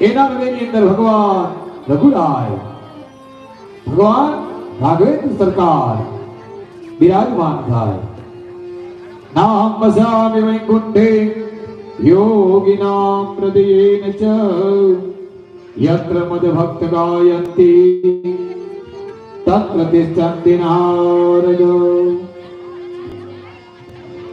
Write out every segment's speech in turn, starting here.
એના હૃદયની અંદર ભગવાન રઘુરાય ભગવાન રાઘવેન્દ્ર સરકાર બિરાજમાન થાય નામ વસામિ વૈકુંઠે યોગિનામ હૃદયેન ચ યત્ર મદ ભક્ત ગાયંતી તત્ર તિષ્ઠન્તિ નારદો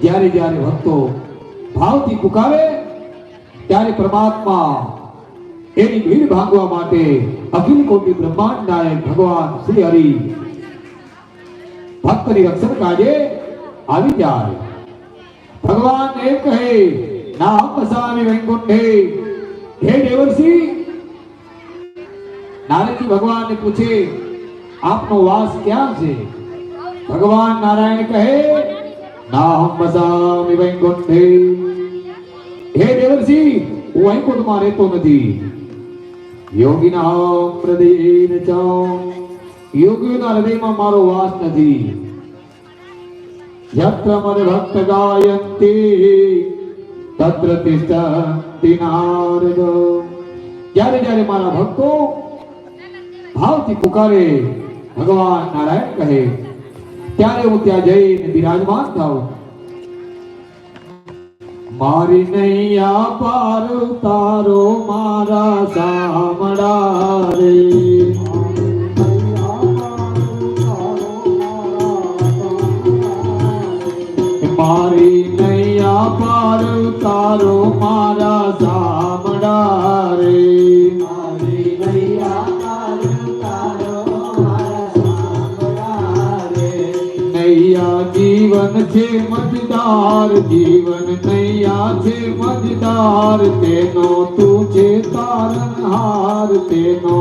જ્યારે જ્યારે ભક્તો ભાવથી પુકારે ત્યારે પરમાત્મા એની ભીડ ભાંગવા માટે અખિલ કોટી બ્રહ્માંડ નાયક ભગવાન શ્રી હરિ ભક્તની રક્ષણ કાજે આવી જાય ભગવાન એ કહે નામ વસામી વૈકુંઠે હે દેવર્ષિ નારદજી ભગવાનને પૂછે આપનો વાસ ક્યાં છે ભગવાન નારાયણ કહે નાહમ વસામી વૈકુંઠે હે દેવર્ષિ હું વૈકુંઠમાં રહેતો નથી યોગીના હૃદયેન ચ યોગીઓના હૃદયમાં મારો વાસ નથી યત્ર મદ ભક્ત ગાયંતી તત્ર તિષ્ઠન્તિ નારદ જ્યારે જ્યારે મારા ભક્તો ભાવથી પુકારે ભગવાન નારાયણ કહે ત્યારે હું ત્યાં જઈને બિરાજમાન થાઉં મારી નૈયા પાર તારો મારા સામડા રે મારી નૈયા પાર તારો મારા સામડા રે મારી નૈયા જીવન છે મજદાર જીવન તૈયા છે મજદાર તેનો તું છે તારણહાર તેનો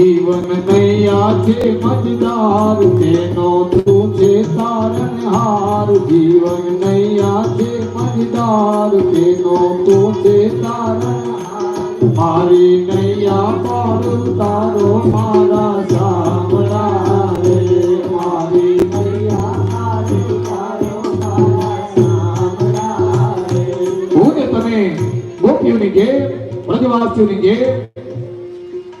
જીવન નૈયા છે મજદાર તેનો તું છે તારણહાર જીવન નૈયા છે મજદાર તેનો તું છે તારણહાર મારી નૈયા પાર તારો મારા સાંભળા રે મારી તમે ગોપીઓની જેમ વ્રજવાસીઓની જેમ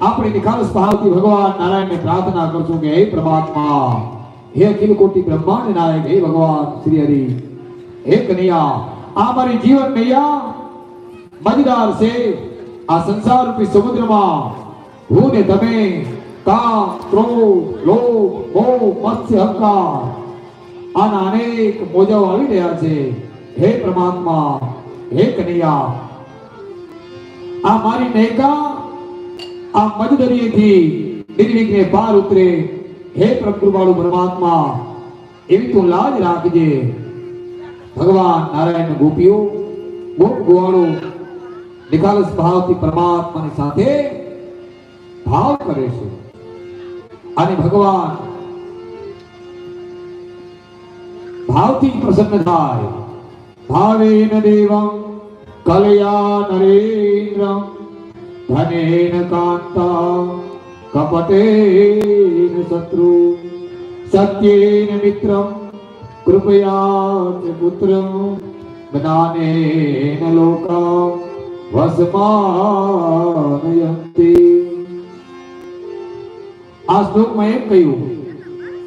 આપણે નિખાલસ ભાવથી ભગવાન નારાયણને પ્રાર્થના કરશું કે હે પરમાત્મા, હે અખિલ કોટી બ્રહ્માંડ નાયક હે ભગવાન શ્રી હરિ. હે કનૈયા, આ મારી જીવન નૈયા મજદાર છે, આ સંસાર રૂપી સમુદ્રમાં. હું ને તમે કામ ક્રોધ લોભ મોહ મત્સ્ય, હંકાર, આના અનેક મોજાઓ આવી રહ્યા છે. હે પરમાત્મા, હે કનૈયા, આ મારી નૈકા આ મજદરીએથી નિર્વિઘ્ને પાર ઉતરે, હે પ્રકૃપાળુ પરમાત્મા એવી તું લાજ રાખજે. ભગવાન નારાયણ ગોપીઓ, ગોપ ગોવાળો, નિખાલસ ભાવથી પરમાત્માની સાથે ભાવ કરે છે. અને ભગવાન ભાવથી પ્રસન્ન થાય. ભાવેન દેવમ, કલયા નરેન્દ્રમ. ધનેન કાંતા કપટેન શત્રુ સત્યેન મિત્રમ કૃપયા ચ પુત્રમ જ્ઞાનેન લોકા વસમાનયંતિ આ શ્લોકમાં એમ કહ્યું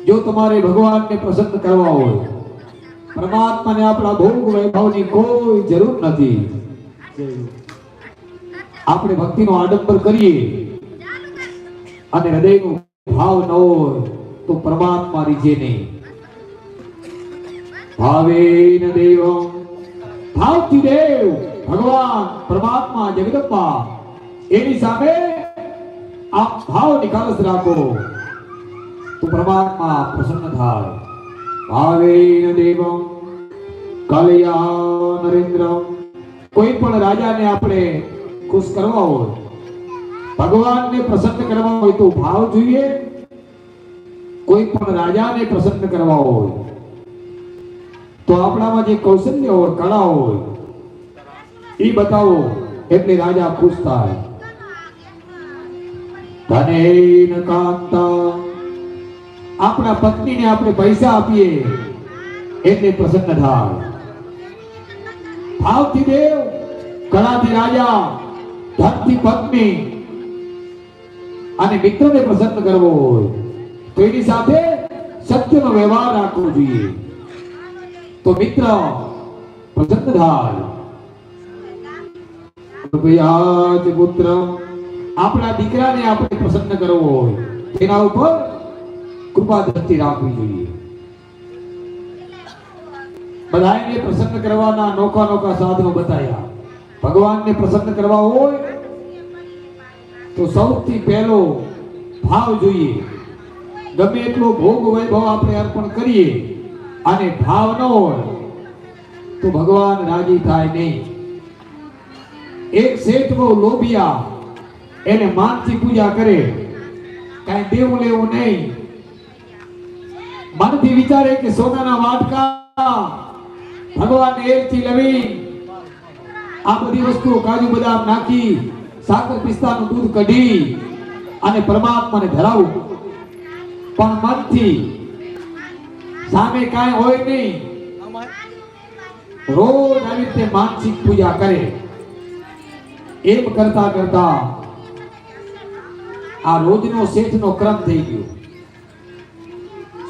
જો તમારે ભગવાનને પ્રસન્ન કરવા હોય પરમાત્માને આપણા ભોગ વૈભવની કોઈ જરૂર નથી આપણે ભક્તિનો આડંબર કરીએ. અને હૃદયનો ભાવ ન હોય તો પરમાત્મા રીજે નહીં. ભાવેન દેવ. ભાવથી દેવ. ભગવાન, પરમાત્મા જગદપ્પા એની સામે આ ભાવ નિકાલસ રાખો. તો પરમાત્મા પ્રસન્ન થાય. ભાવે દેવ. કલ્યાણ નરેન્દ્ર. કોઈ પણ રાજાને આપણે ખુશ કરવા હોય. ભગવાનને પ્રસન્ન કરવા હોય તો ભાવ જોઈએ. કોઈ પણ રાજાને પ્રસન્ન કરવા હોય. તો આપણામાં જે કૌશલ્ય હોય, કળા હોય એ બતાવો, એટલે રાજા ખુશ થાય. ધનેન કાંતા. આપણા પત્નીને આપણે પૈસા આપીએ, એટલે પ્રસન્ન થાય. ભાવથી દેવ, કળાથી રાજા. ધનથી પત્ની અને મિત્રને પ્રસન્ન કરવો હોય, તો એની સાથે સત્યનો વ્યવહાર રાખવો જોઈએ. તો મિત્ર પ્રસન્ન થાય કૃપયાચ પુત્ર આપણા દીકરાને આપણે પ્રસન્ન કરવો હોય, તેના ઉપર કૃપા દ્રષ્ટિ રાખવી જોઈએ. બધાને પ્રસન્ન કરવાના નોખા નોખા સાધનો બતાવ્યા. ભગવાનને પ્રસન્ન કરવા હોય તો સૌથી પહેલો ભાવ જોઈએ. ગમે એટલો ભોગ વૈભવ આપણે અર્પણ કરીએ અને ભાવ ન હોય, તો ભગવાન રાજી થાય નહીં. એક શેઠ લોભિયા, એને માનથી પૂજા કરે. કાંઈ દેવું લેવું નહીં. મનથી વિચારે કે સોનાના વાટકા ભગવાન એરથી લવી આ બધી વસ્તુઓ કાજુ બદામ નાખી સાકર પિસ્તાનું દૂધ કઢી અને પરમાત્માને ધરાવું. પણ મનથી સામે કાંઈ હોય નહીં. રોજ આવી રીતે માનસિક પૂજા કરે. એમ કરતા કરતા આ રોજનો શેઠનો ક્રમ થઈ ગયો.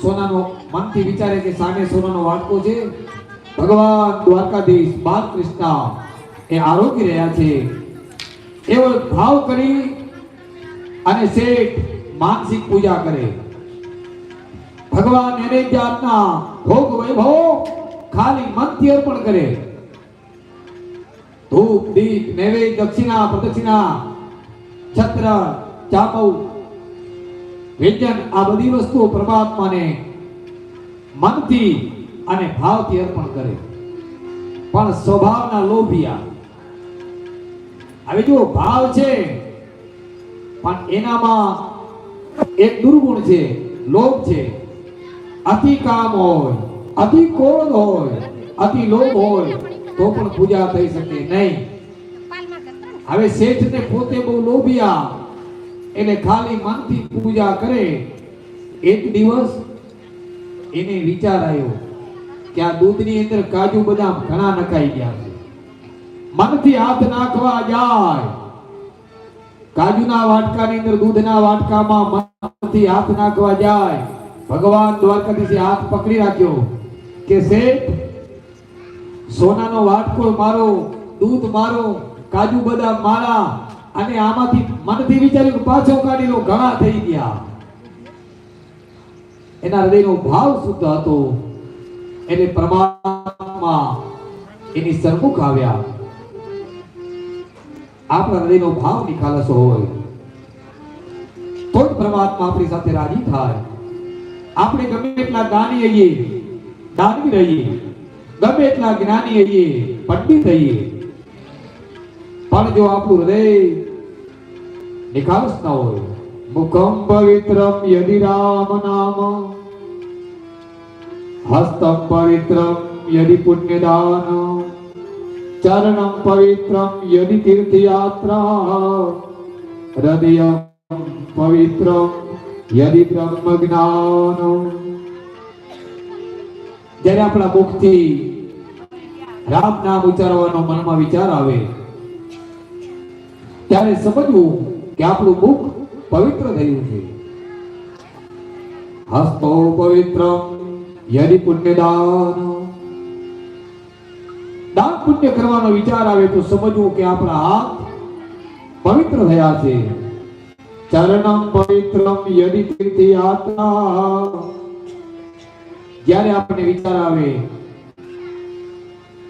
સોનાનો મનથી વિચારે કે સામે સોનાનો વાટકો છે. ભગવાન દ્વારકાધીશ બાલકૃષ્ણ એ આરોગી રહ્યા છે. એવો ભાવ કરી અને શેઠ માનસિક પૂજા કરે. ભગવાન એને જાતના ભોગ વૈભવ ખાલી મનથી અર્પણ કરે. ધૂપ, દીપ, નૈવેદ્ય, દક્ષિણા, પ્રદક્ષિણા, છત્ર, ચાપવ, વ્યંજન, આ બધી વસ્તુઓ પરમાત્માને મનથી અને ભાવથી અર્પણ કરે. પણ સ્વભાવના લોભિયા. હવે જો ભાવ છે, પણ એનામાં એક દુર્ગુણ છે, લોભ છે. અતિ કામ હોય, અતિ કોળ હોય, અતિ લોભ હોય, તો પણ પૂજા થઈ શકે નહીં. હવે શેઠને પોતે બહુ લોભિયા એટલે ખાલી મનથી પૂજા કરે. એક દિવસ એને વિચાર આવ્યો કે આ દૂધની અંદર કાજુ બદામ ઘણા નખાઈ ગયા છે. મનથી હાથ નાખવા જાય. કાજુના વાટકાની અંદર, દૂધના વાટકામાં મનથી હાથ નાખવા જાય. ભગવાન દ્વારકાધીશે હાથ પકડી રાખ્યો કે શેઠ, સોનાનો વાટકો મારો, દૂધ મારો, કાજુ બદામ મારા. અને આમાંથી મનથી વિચાર્યું પાછો કાઢી લો ઘણા થઈ ગયા. એના હૃદયનો ભાવ શુદ્ધ હતો. એને પરમાત્મા એની સન્મુખ આવ્યા. આપણા હૃદયનો ભાવ નિખાલસ હોય. તો જ પરમાત્મા આપણી સાથે રાજી થાય. આપણે ગમે એટલા દાની રહીએ દાનવી રહીએ. ગમે એટલા જ્ઞાની રહીએ પંડિત રહીએ પણ જો આપણું હૃદય નિખાલસ ના હોય, મુખમ પવિત્રમ યદિ રામ નામ. હસ્તમ પવિત્રમ યદિ પુણ્યદાન. ચરણમ પવિત્રમ યદિ તીર્થયાત્રા હૃદયમ પવિત્રમ યદિ બ્રહ્મ જ્ઞાન જ્યારે આપણા મુખથી રામ નામ ઉચ્ચારવાનો મનમાં વિચાર આવે, ત્યારે સમજવું કે આપણું મુખ પવિત્ર થયું છે. હસ્તો પવિત્ર યદિ પુણ્યદાન. દાન પુણ્ય કરવાનો વિચાર આવે તો સમજવું કે આપણા હાથ પવિત્ર થયા છે. ચરણમ પવિત્રમ યદિ તીર્થયાત્રા. જ્યારે આપણને વિચાર આવે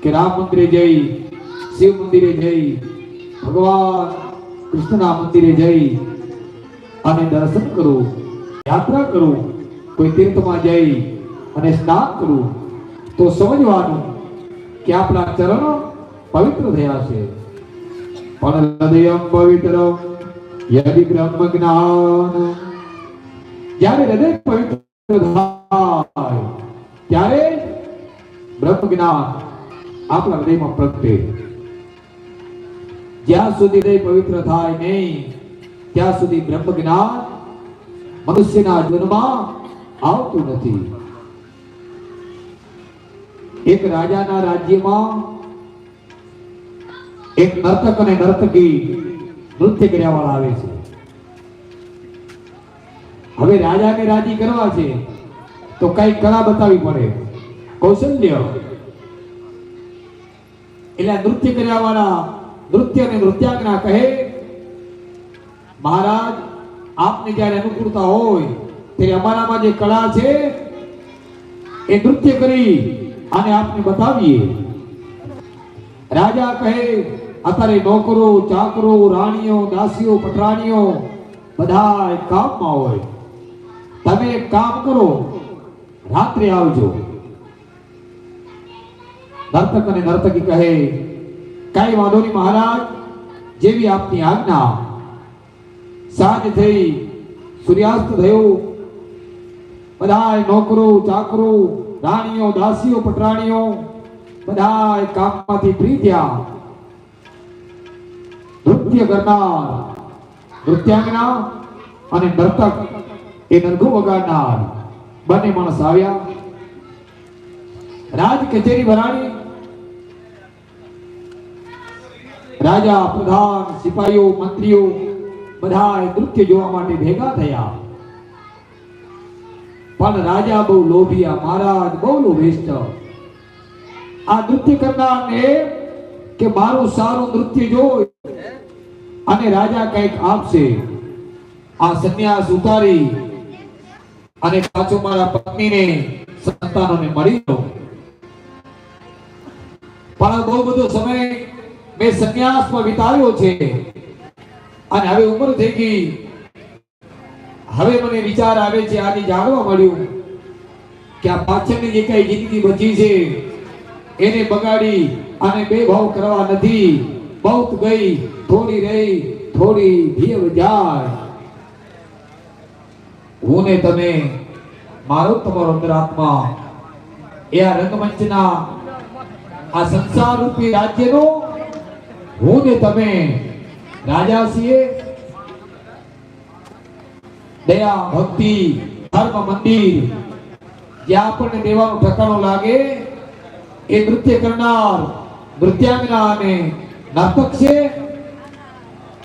કે રામ મંદિરે જઈ, શિવ મંદિરે જઈ, ભગવાન કૃષ્ણના મંદિરે જઈ અને દર્શન કરું, યાત્રા કરું, કોઈ તીર્થમાં જઈ અને સ્નાન કરું, તો સમજવાનું કે આપણા ચરણો પવિત્ર થયા છે. પણ હૃદયમ પવિત્ર, યદિ બ્રહ્મ જ્ઞાન જ્યારે હૃદય પવિત્ર થાય, ત્યારે બ્રહ્મ જ્ઞાન આપણા હૃદયમાં પ્રગટે. જ્યાં સુધી હૃદય પવિત્ર થાય નહીં, ત્યાં સુધી બ્રહ્મ જ્ઞાન મનુષ્યના જીવનમાં આવતું નથી. એક રાજાના રાજ્યમાં એક નર્તક અને નર્તકી નૃત્ય કર્યા વાળા આવે છે. હવે રાજાને રાજી કરવા છે, તો કઈ કળા બતાવી પડે. કૌશલ્ય. એટલે નૃત્ય કર્યા વાળા નૃત્ય અને નૃત્યાંગના કહે, મહારાજ, આપને જ્યારે અનુકૂળતા હોય, ત્યારે અમારામાં જે કળા છે, એ નૃત્ય કરી. અને આપને બતાવીએ. રાજા કહે, અત્યારે નોકરો, ચાકરો, રાણીઓ, દાસીઓ, પટરાણીઓ બધા કામમાં હોય. તમે કામ કરો, રાત્રે આવજો. નર્તક અને નર્તકી કહે, કઈ વાંધો નહીં મહારાજ, જેવી આપની આજ્ઞા. સાંજ થઈ, સૂર્યાસ્ત થયો. બધા નોકરો, ચાકરો રાણીઓ, દાસીઓ, પટરાણીઓ બધા કામમાંથી ફ્રી નૃત્ય કરનાર, નૃત્યાંગના અને નર્તક એ નરઘો વગાડનાર બંને માણસ આવ્યા. રાજ કચેરી ભરાણી રાજા, પ્રધાન સિપાહીઓ મંત્રીઓ બધા નૃત્ય જોવા માટે ભેગા થયા. પણ રાજા બહુ લોભિયા મહારાજ બહુ લોભિષ્ઠ આ નૃત્ય કરનારને કે મારું સારું નૃત્ય જોઈ અને રાજા કંઈક આપશે. આ સંન્યાસ ઉતારી અને પાછો મારા પત્નીને સંતાનોને મળી લો પણ બહુ બધો સમય મેં સંન્યાસમાં વિતાવ્યો છે. અને હવે ઉંમર થઈ ગઈ. હવે મને વિચાર આવે છે, આજે જાણવા મળ્યું કે આ પાછળની જે કઈ જિંદગી બચી છે, એને બગાડી અને બે ભાવ કરવા નથી. બહુત ગઈ, થોડી રહી, થોડી ભીવ જાય. હું ને તમે, મારો તમારો અંતરાત્મા. એ આ રંગમંચના, આ સંસાર રૂપી રાજ્યનો, હું ને તમે રાજા છીએ. દયા ભક્તિ ધર્મ મંદિર. જ્યાં આપણને દેવાનો ઠકાણો લાગે, એ નૃત્ય કરનાર નૃત્યાંગના અને નર્તક છે.